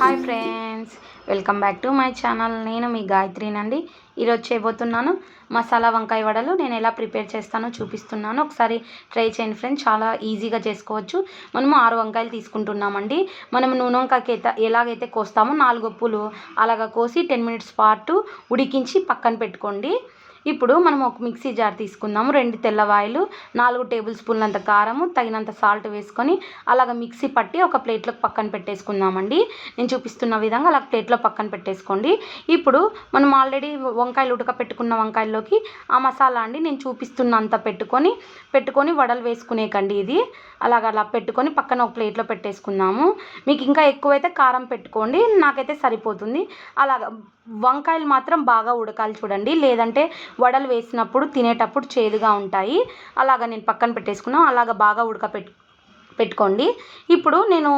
Hi friends welcome back to my channel. నేను మీ గాయత్రినండి. ఈరోజు చేయబోతున్నాను మసాలా వంకాయ వడలు. నేను ఎలా ప్రిపేర్ చేస్తానో చూపిస్తున్నాను. ఒకసారి ట్రై చేయండి ఫ్రెండ్స్. చాలా ఈజీగా చేసుకోవచ్చు. మనము ఆరు వంకాయలు తీసుకుంటున్నామండి. మనం నూనె వంకాయకి అయితే ఎలాగైతే కోస్తామో నాలుగు ఒప్పులు అలాగ కోసి టెన్ మినిట్స్ పాటు ఉడికించి పక్కన పెట్టుకోండి. ఇప్పుడు మనం ఒక మిక్సీ జార్ తీసుకుందాము. రెండు తెల్లవాయలు నాలుగు టేబుల్ స్పూన్లంత కారము తగినంత సాల్ట్ వేసుకొని అలాగ మిక్సీ పట్టి ఒక ప్లేట్లో పక్కన పెట్టేసుకుందామండి. నేను చూపిస్తున్న విధంగా అలా ప్లేట్లో పక్కన పెట్టేసుకోండి. ఇప్పుడు మనం ఆల్రెడీ వంకాయలు ఉడక పెట్టుకున్న వంకాయల్లోకి ఆ మసాలా అండి నేను చూపిస్తున్నంత పెట్టుకొని పెట్టుకొని వడలు వేసుకునేకండి ఇది. అలాగ అలా పెట్టుకొని పక్కన ఒక ప్లేట్లో పెట్టేసుకుందాము. మీకు ఇంకా ఎక్కువైతే కారం పెట్టుకోండి నాకైతే సరిపోతుంది. అలాగ వంకాయలు మాత్రం బాగా ఉడకాలి చూడండి. లేదంటే వడలు వేసినప్పుడు తినేటప్పుడు చేదుగా ఉంటాయి. అలాగ నేను పక్కన పెట్టేసుకున్నాను అలాగ బాగా ఉడక పెట్టుకోండి. ఇప్పుడు నేను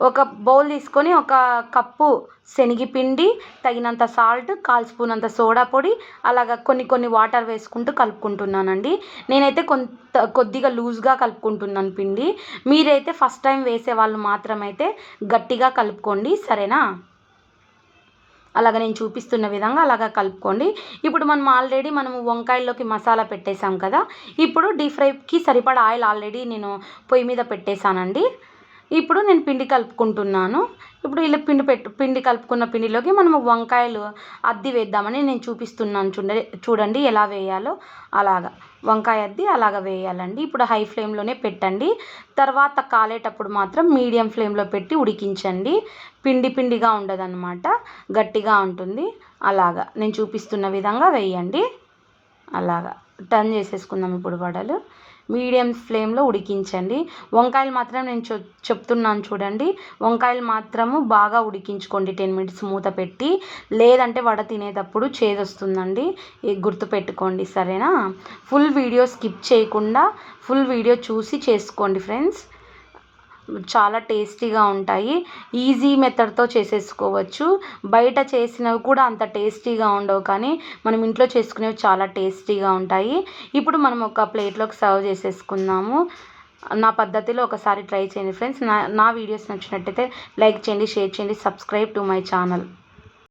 ఒక బౌల్ తీసుకొని ఒక కప్పు శనగపిండి తగినంత సాల్ట్ కాల్ స్పూన్ అంత సోడా పొడి అలాగ కొన్ని కొన్ని వాటర్ వేసుకుంటూ కలుపుకుంటున్నానండి. నేనైతే కొంత కొద్దిగా లూజ్గా కలుపుకుంటున్నాను పిండి. మీరైతే ఫస్ట్ టైం వేసే వాళ్ళు మాత్రమైతే గట్టిగా కలుపుకోండి. సరేనా? అలాగ నేను చూపిస్తున్న విధంగా అలాగ కలుపుకోండి. ఇప్పుడు మనం ఆల్రెడీ మనము వంకాయల్లోకి మసాలా పెట్టేసాం కదా. ఇప్పుడు డీప్ ఫ్రైకి సరిపడా ఆయిల్ ఆల్రెడీ నేను పొయ్యి మీద పెట్టేశానండి. ఇప్పుడు నేను పిండి కలుపుకుంటున్నాను. ఇప్పుడు ఇలా పిండి పెట్టు పిండి కలుపుకున్న పిండిలోకి మనము వంకాయలు అద్ది వేద్దామని నేను చూపిస్తున్నాను చూడండి చూడండి ఎలా వేయాలో. అలాగా వంకాయ అద్ది అలాగ వేయాలండి. ఇప్పుడు హై ఫ్లేమ్లోనే పెట్టండి. తర్వాత కాలేటప్పుడు మాత్రం మీడియం ఫ్లేమ్లో పెట్టి ఉడికించండి. పిండి పిండిగా ఉండదన్నమాట గట్టిగా ఉంటుంది. అలాగా నేను చూపిస్తున్న విధంగా వేయండి. అలాగా టర్న్ చేసేసుకుందాం ఇప్పుడు వడలు. మీడియం ఫ్లేమ్లో ఉడికించండి. వంకాయలు మాత్రం నేను చెప్తున్నాను చూడండి. వంకాయలు మాత్రము బాగా ఉడికించుకోండి. టెన్ మినిట్స్ మూత పెట్టి లేదంటే వడ తినేటప్పుడు చేదొస్తుందండి. గుర్తుపెట్టుకోండి సరేనా? ఫుల్ వీడియో స్కిప్ చేయకుండా ఫుల్ వీడియో చూసి చేసుకోండి ఫ్రెండ్స్. చాలా టేస్టీగా ఉంటాయి. ఈజీ మెథడ్తో చేసేసుకోవచ్చు. బయట చేసినవి కూడా అంత టేస్టీగా ఉండవు కానీ మనం ఇంట్లో చేసుకునేవి చాలా టేస్టీగా ఉంటాయి. ఇప్పుడు మనం ఒక ప్లేట్లోకి సర్వ్ చేసేసుకుందాము. నా పద్ధతిలో ఒకసారి ట్రై చేయండి ఫ్రెండ్స్ నా నా వీడియోస్ నచ్చినట్టయితే లైక్ చేయండి షేర్ చేయండి సబ్స్క్రైబ్ టు మై ఛానల్